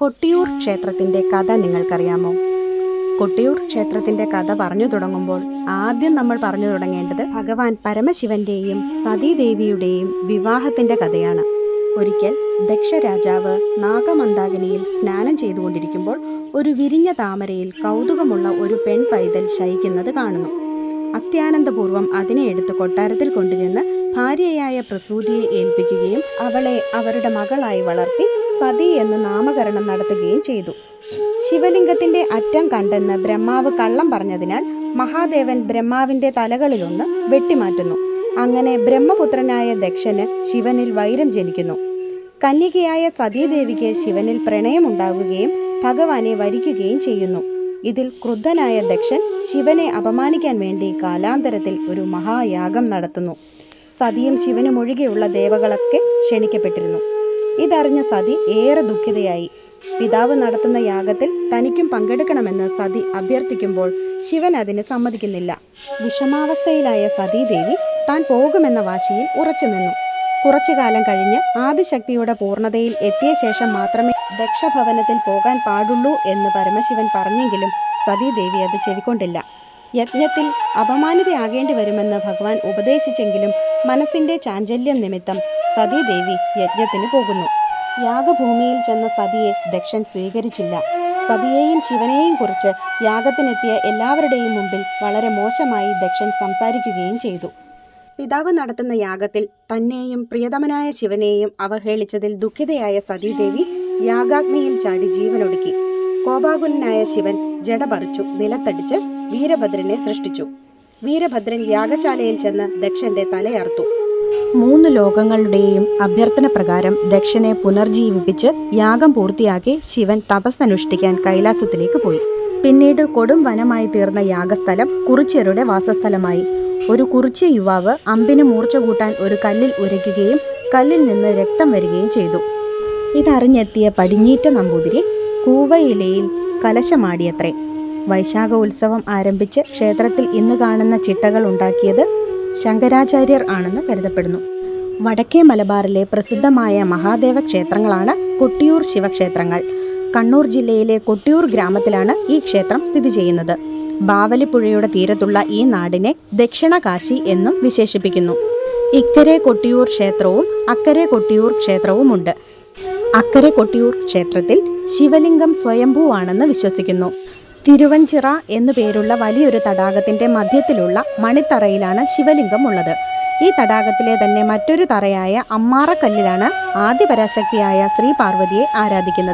കൊട്ടിയൂർ ക്ഷേത്രത്തിന്റെ കഥ നിങ്ങൾക്കറിയാമോ? കൊട്ടിയൂർ ക്ഷേത്രത്തിന്റെ കഥ പറഞ്ഞു തുടങ്ങുമ്പോൾ ആദ്യം നമ്മൾ പറഞ്ഞു തുടങ്ങേണ്ടത് ഭഗവാൻ പരമശിവന്റെയും സതീദേവിയുടെയും വിവാഹത്തിന്റെ കഥയാണ്. ഒരിക്കൽ ദക്ഷരാജാവ് നാഗമന്ദാകിനിയിൽ സ്നാനം ചെയ്തുകൊണ്ടിരിക്കുമ്പോൾ ഒരു വിരിഞ്ഞ താമരയിൽ കൗതുകമുള്ള ഒരു പെൺ പൈതൽ ശയിക്കുന്നത് കാണുന്നു. അത്യാനന്ദപൂർവം അതിനെ എടുത്ത് കൊട്ടാരത്തിൽ കൊണ്ടുചെന്ന് ഭാര്യയായ പ്രസൂതിയെ ഏൽപ്പിക്കുകയും അവളെ അവരുടെ മകളായി വളർത്തി സതി എന്ന് നാമകരണം നടത്തുകയും ചെയ്തു. ശിവലിംഗത്തിന്റെ അറ്റം കണ്ടെന്ന് ബ്രഹ്മാവ് കള്ളം പറഞ്ഞതിനാൽ മഹാദേവൻ ബ്രഹ്മാവിന്റെ തലകളിലൊന്ന് വെട്ടിമാറ്റുന്നു. അങ്ങനെ ബ്രഹ്മപുത്രനായ ദക്ഷന് ശിവനിൽ വൈരം ജനിക്കുന്നു. കന്യകയായ സതീദേവിക്ക് ശിവനിൽ പ്രണയമുണ്ടാകുകയും ഭഗവാനെ വരിക്കുകയും ചെയ്യുന്നു. ഇതിൽ ക്രുദ്ധനായ ദക്ഷൻ ശിവനെ അപമാനിക്കാൻ വേണ്ടി കാലാന്തരത്തിൽ ഒരു മഹായാഗം നടത്തുന്നു. സതിയും ശിവനും ഒഴികെയുള്ള ദേവകളൊക്കെ ക്ഷണിക്കപ്പെട്ടിരുന്നു. ഇതറിഞ്ഞ സതി ഏറെ ദുഃഖിതയായി. പിതാവ് നടത്തുന്ന യാഗത്തിൽ തനിക്കും പങ്കെടുക്കണമെന്ന് സതി അഭ്യർത്ഥിക്കുമ്പോൾ ശിവൻ അതിന് സമ്മതിക്കുന്നില്ല. വിഷമാവസ്ഥയിലായ സതീദേവി താൻ പോകുമെന്ന വാശിയിൽ ഉറച്ചുനിന്നു കുറച്ചു കാലം കഴിഞ്ഞ് ആദിശക്തിയുടെ പൂർണതയിൽ എത്തിയ ശേഷം മാത്രമേ ദക്ഷഭവനത്തിൽ പോകാൻ പാടുള്ളൂ എന്ന് പരമശിവൻ പറഞ്ഞെങ്കിലും സതീദേവി അത് ചെവിക്കൊണ്ടില്ല. യജ്ഞത്തിൽ അപമാനിതയാകേണ്ടി വരുമെന്ന് ഭഗവാൻ ഉപദേശിച്ചെങ്കിലും മനസ്സിന്റെ ചാഞ്ചല്യം നിമിത്തം സതീദേവി യജ്ഞത്തിന് പോകുന്നു. യാഗഭൂമിയിൽ ചെന്ന സതിയെ ദക്ഷൻ സ്വീകരിച്ചില്ല. സതിയെയും ശിവനെയും കുറിച്ച് യാഗത്തിനെത്തിയ എല്ലാവരുടെയും മുമ്പിൽ വളരെ മോശമായി ദക്ഷൻ സംസാരിക്കുകയും ചെയ്തു. പിതാവ് നടത്തുന്ന യാഗത്തിൽ തന്നെയും പ്രിയതമനായ ശിവനെയും അവഹേളിച്ചതിൽ ദുഃഖിതയായ സതീദേവി യാഗാഗ്നിയിൽ ചാടി ജീവനൊടുക്കി. കോപാകുലനായ ശിവൻ ജട പറിച്ചു നിലത്തടിച്ച് വീരഭദ്രനെ സൃഷ്ടിച്ചു. വീരഭദ്രൻ യാഗശാലയിൽ ചെന്ന് ദക്ഷന്റെ തലയർത്തു മൂന്ന് ലോകങ്ങളുടെയും അഭ്യർത്ഥന പ്രകാരം ദക്ഷനെ പുനർജീവിപ്പിച്ച് യാഗം പൂർത്തിയാക്കി ശിവൻ തപസ്സനുഷ്ഠിക്കാൻ കൈലാസത്തിലേക്ക് പോയി. പിന്നീട് കൊടും വനമായി തീർന്ന യാഗസ്ഥലം കുറിച്യരുടെ വാസസ്ഥലമായി. ഒരു കുറിച്യ യുവാവ് അമ്പിന് മൂർച്ച കൂട്ടാൻ ഒരു കല്ലിൽ ഉരയ്ക്കുകയും കല്ലിൽ നിന്ന് രക്തം വരികയും ചെയ്തു. ഇതറിഞ്ഞെത്തിയ പടിഞ്ഞീറ്റ നമ്പൂതിരി കൂവയിലയിൽ കലശമാടിയത്രേ. വൈശാഖ ഉത്സവം ആരംഭിച്ച് ക്ഷേത്രത്തിൽ ഇന്ന് കാണുന്ന ചിട്ടകൾ ഉണ്ടാക്കിയത് ശങ്കരാചാര്യർ ആണെന്ന് കരുതപ്പെടുന്നു. വടക്കേ മലബാറിലെ പ്രസിദ്ധമായ മഹാദേവ ക്ഷേത്രങ്ങളാണ് കൊട്ടിയൂർ ശിവക്ഷേത്രങ്ങൾ. കണ്ണൂർ ജില്ലയിലെ കൊട്ടിയൂർ ഗ്രാമത്തിലാണ് ഈ ക്ഷേത്രം സ്ഥിതി ചെയ്യുന്നത്. ബാവലിപ്പുഴയുടെ തീരത്തുള്ള ഈ നാടിനെ ദക്ഷിണ കാശി എന്നും വിശേഷിപ്പിക്കുന്നു. ഇക്കരെ കൊട്ടിയൂർ ക്ഷേത്രവും അക്കരെ കൊട്ടിയൂർ ക്ഷേത്രവുമുണ്ട്. അക്കരെ കൊട്ടിയൂർ ക്ഷേത്രത്തിൽ ശിവലിംഗം സ്വയംഭൂവാണെന്ന് വിശ്വസിക്കുന്നു. തിരുവഞ്ചിറ എന്നു പേരുള്ള വലിയൊരു തടാകത്തിന്റെ മധ്യത്തിലുള്ള മണിത്തറയിലാണ് ശിവലിംഗം ഉള്ളത്. ഈ തടാകത്തിലെ തന്നെ മറ്റൊരു തറയായ അമ്മാറക്കല്ലിലാണ് ആദിപരാശക്തിയായ ശ്രീ പാർവതിയെ ആരാധിക്കുന്നത്.